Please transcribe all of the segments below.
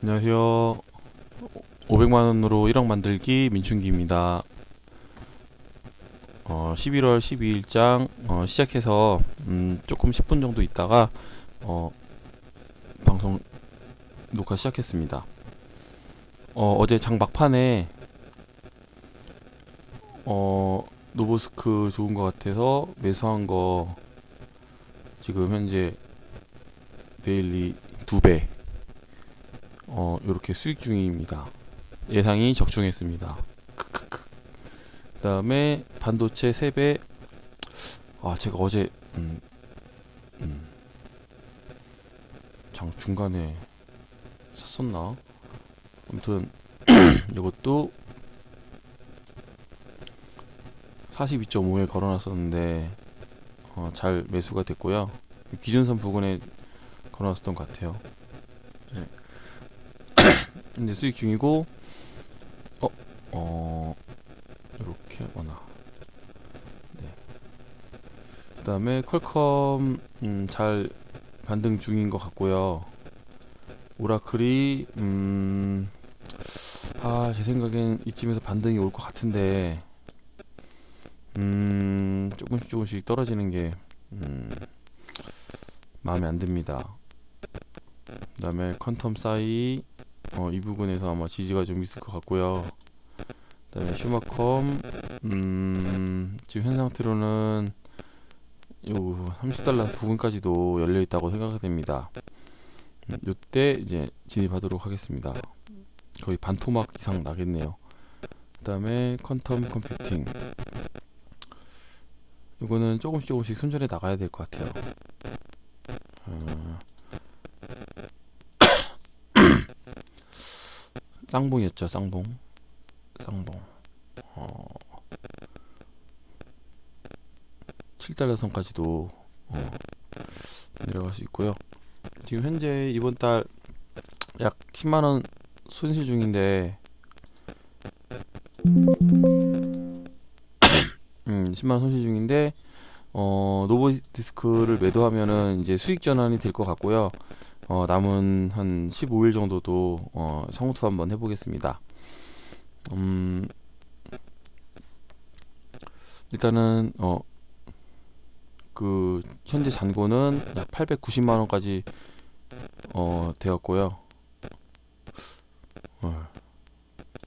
안녕하세요. 500만 원으로 1억 만들기 민춘기입니다. 어, 11월 12일장 어, 시작해서 음, 조금 10분 정도 있다가 어, 방송 녹화 시작했습니다. 어, 어제 장 막판에 어, 노보스크 좋은 것 같아서 매수한 거 지금 현재 데일리 두 배. 어, 요렇게 수익 중입니다. 예상이 적중했습니다. 그다음에 반도체 3배. 아, 제가 어제 음, 음, 장 중간에 샀었나? 아무튼 이것도 42.5에 걸어놨었는데 어, 잘 매수가 됐고요. 기준선 부근에 걸어놨었던 것 같아요. 네. 수익 중이고 어, 어 이렇게 하거나 네. 그 다음에 퀄컴 음, 잘 반등 중인 것 같고요. 오라클이 음, 아, 제 생각엔 이쯤에서 반등이 올 것 같은데 음, 조금씩 조금씩 떨어지는 게 음, 마음에 안 듭니다. 그 다음에 퀀텀 사이 어, 이 부분에서 아마 지지가 좀 있을 것 같고요. 그다음에 슈마컴 음, 지금 현 상태로는 요 30달러 부분까지도 열려 있다고 생각이 됩니다. 음, 요때 이제 진입하도록 하겠습니다. 거의 반토막 이상 나겠네요. 그다음에 퀀텀 컴퓨팅 이거는 조금씩 조금씩 손절해 나가야 될 것 같아요. 쌍봉이었죠, 쌍봉. 쌍봉. 어, 7달러 선까지도 어, 내려갈 수 있고요. 지금 현재 이번 달 약 10만 원 손실 중인데 음, 10만 원 손실 중인데 어, 노보디스크를 매도하면은 이제 수익 전환이 될 것 같고요. 어, 남은 한 15일 정도도 어, 성투 한번 해보겠습니다. 음, 일단은 어, 그 현재 잔고는 약 890만 원까지 어, 되었고요. 어,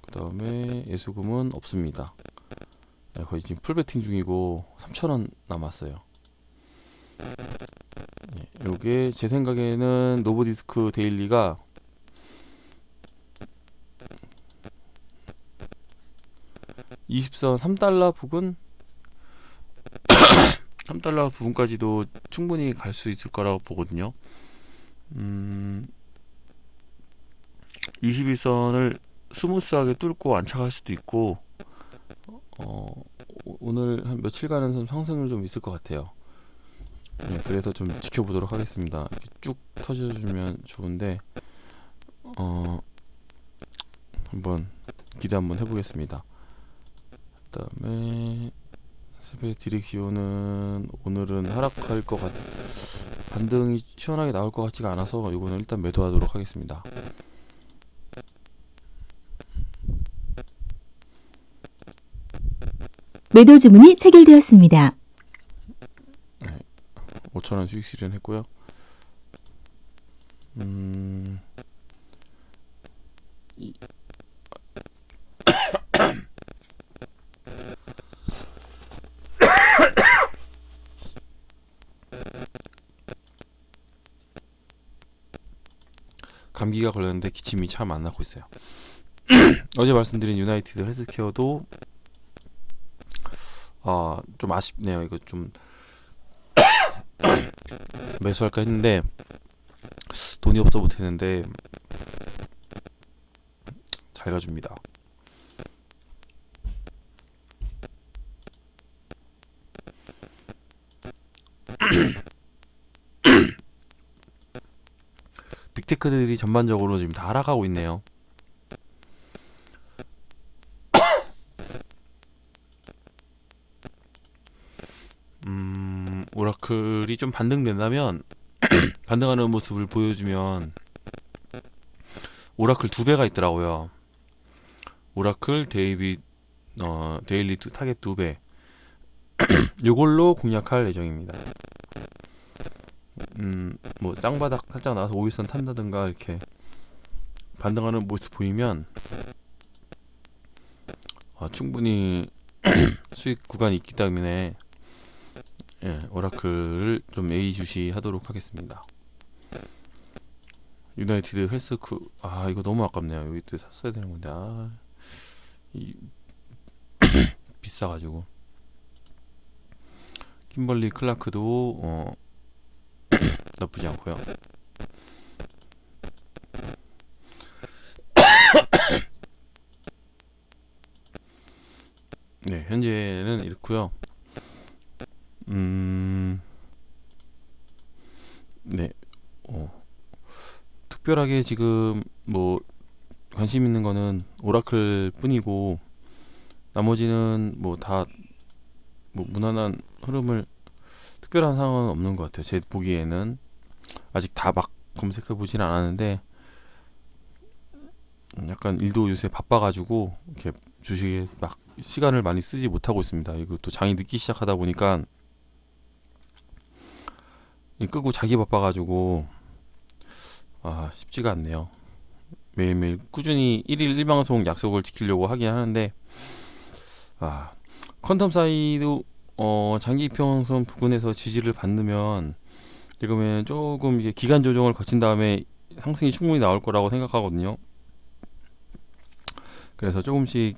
그 다음에 예수금은 없습니다. 네, 거의 지금 풀베팅 중이고 3,000원 남았어요. 예, 요게 제 생각에는 노브디스크 데일리가 (20선) (3달러) 부근 (3달러) 부분까지도 충분히 갈 수 있을 거라고 보거든요 음 21선을 스무스하게 뚫고 안착할 수도 있고 어 오- 오늘 한 며칠간은 좀 상승을 좀 있을 것 같아요. 네, 그래서 좀 지켜보도록 하겠습니다. 이렇게 쭉 터져주면 좋은데 어 한번 기대 한번 해보겠습니다. 그다음에 세배 디렉시오는 오늘은 하락할 것 같, 반등이 시원하게 나올 것 같지가 않아서 이거는 일단 매도하도록 하겠습니다. 매도 주문이 체결되었습니다. 5천원 수익 실현했고요. 음, 이, 감기가 걸렸는데 기침이 참 안 나고 있어요. 어제 말씀드린 유나이티드 헬스케어도 아, 좀 아쉽네요. 이거 좀 매수할까 했는데 돈이 없어 못했는데 잘 가줍니다. 빅테크들이 전반적으로 지금 다 하락하고 있네요. 오라클이 좀 반등된다면 반등하는 모습을 보여주면 오라클 두 배가 있더라고요. 오라클 데이비 어 데일리 투 타겟 두 배. 요걸로 공략할 예정입니다. 음, 뭐 쌍바닥 살짝 나와서 5일선 탄다든가 이렇게 반등하는 모습 보이면 어, 충분히 수익 구간이 있기 때문에 예, 오라클을 좀 예의주시 하도록 하겠습니다. 유나이티드 헬스크 아 이거 너무 아깝네요. 여기 또 샀어야 되는 건데 아, 이 비싸가지고 kim벌리 클라크도 어, 나쁘지 않고요. 네, 현재는 이렇고요. 음, 네, 어, 특별하게 지금 뭐 관심 있는 거는 오라클 뿐이고 나머지는 뭐다뭐 무난한 흐름을 특별한 상황은 없는 것 같아요. 제 보기에는 아직 다 막 검색해 보진 않았는데 음, 약간 일도 요새 바빠가지고 이렇게 주식에 막 시간을 많이 쓰지 못하고 있습니다. 이거 또 장이 늦기 시작하다 보니까 이 끄고 자기 바빠가지고 아 쉽지가 않네요. 매일매일 꾸준히 1일 1방송 약속을 지키려고 하긴 하는데 아 컨텀 사이도 어 장기 평선 부근에서 지지를 받으면 지금은 조금 이게 기간 조정을 거친 다음에 상승이 충분히 나올 거라고 생각하거든요. 그래서 조금씩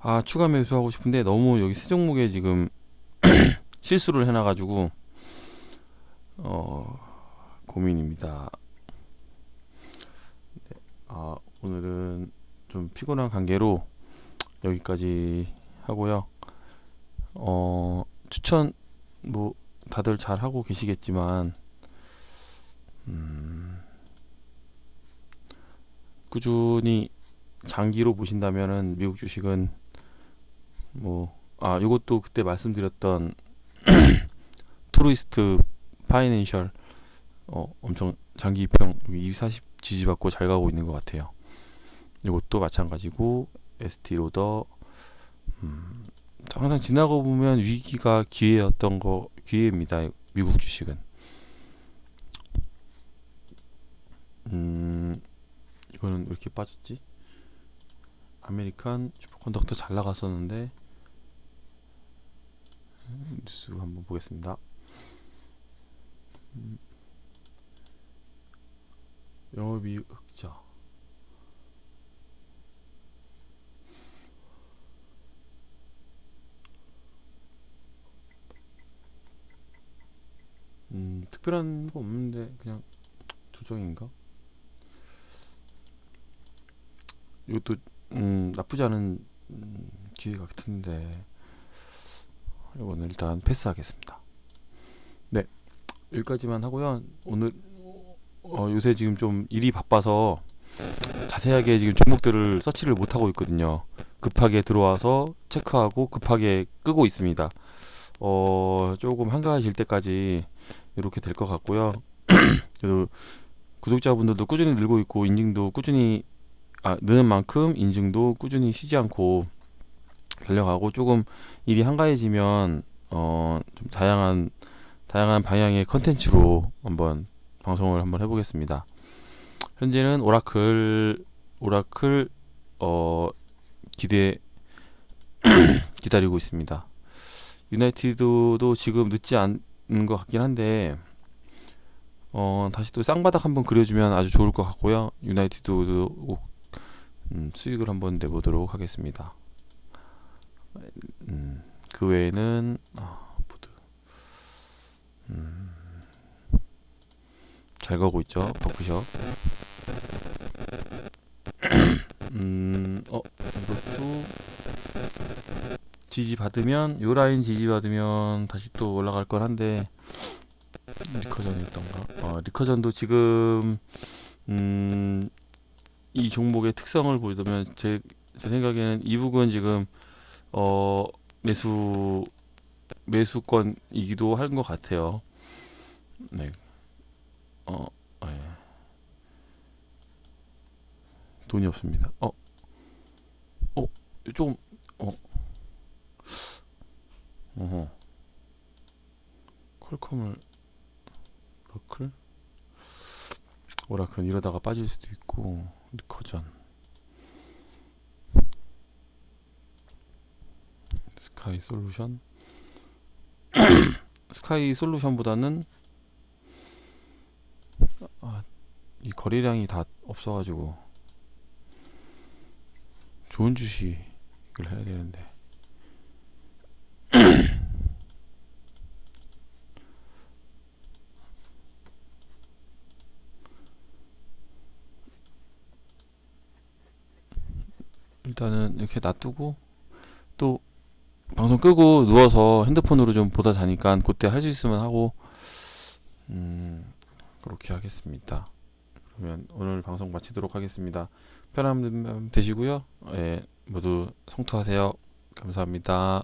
아 추가 매수하고 싶은데 너무 여기 세 종목에 지금 실수를 해놔가지고 어 고민입니다. 네, 아 오늘은 좀 피곤한 관계로 여기까지 하고요. 어 추천 뭐 다들 잘 하고 계시겠지만 음, 꾸준히 장기로 보신다면은 미국 주식은 뭐 아 요것도 그때 말씀드렸던 투리스트 파이낸셜 어 엄청 장기 입형 여기 240 지지받고 잘 가고 있는 것 같아요. 요것도 마찬가지고 ST 로더 음, 항상 지나고 보면 위기가 기회였던 거 기회입니다. 미국 주식은. 음 이거는 왜 이렇게 빠졌지? 아메리칸 슈퍼컨덕터 잘 나갔었는데 음, 뉴스 한번 보겠습니다. 음, 영업이익 흑자 음, 특별한 거 없는데 그냥 조정인가? 이것도 음, 나쁘지 않은 음, 기회 같은데 이거는 일단 패스하겠습니다. 네, 여기까지만 하고요. 오늘 어, 요새 지금 좀 일이 바빠서 자세하게 지금 종목들을 서치를 못 하고 있거든요. 급하게 들어와서 체크하고 급하게 끄고 있습니다. 어, 조금 한가해질 때까지 이렇게 될 것 같고요. 그래도 구독자분들도 꾸준히 늘고 있고 인증도 꾸준히 아, 느는 만큼 인증도 꾸준히 쉬지 않고 달려가고 조금 일이 한가해지면 어, 좀 다양한 다양한 방향의 컨텐츠로 한번 방송을 한번 해보겠습니다. 현재는 오라클 오라클 어, 기대 기다리고 있습니다. 유나이티드도 지금 늦지 않은 것 같긴 한데 어, 다시 또 쌍바닥 한번 그려주면 아주 좋을 것 같고요. 유나이티드도 꼭 음, 수익을 한번 내보도록 하겠습니다. 음, 그 외에는 아, 보드 음, 잘 가고 있죠 버크숍. 음, 어 이것도 지지 받으면 요 라인 지지 받으면 다시 또 올라갈 건 한데 리커전이었던가? 어, 리커전도 지금 음, 이 종목의 특성을 보자면 제, 제 생각에는 이 부분 지금 어, 매수 매수권이기도 한 것 같아요. 네. 어, 예. 돈이 없습니다. 어, 어, 조금, 어, 어허, 퀄컴을 오라클, 오라클 이러다가 빠질 수도 있고 리커전, 스카이 솔루션, 스카이 솔루션보다는 아, 이 거래량이 다 없어가지고 좋은 주식을 해야 되는데. 일단은 이렇게 놔두고 또 방송 끄고 누워서 핸드폰으로 좀 보다 자니까 그때 할 수 있으면 하고 음 그렇게 하겠습니다. 그러면 오늘 방송 마치도록 하겠습니다. 편안한 밤 되시고요. 예, 모두 성투하세요. 감사합니다.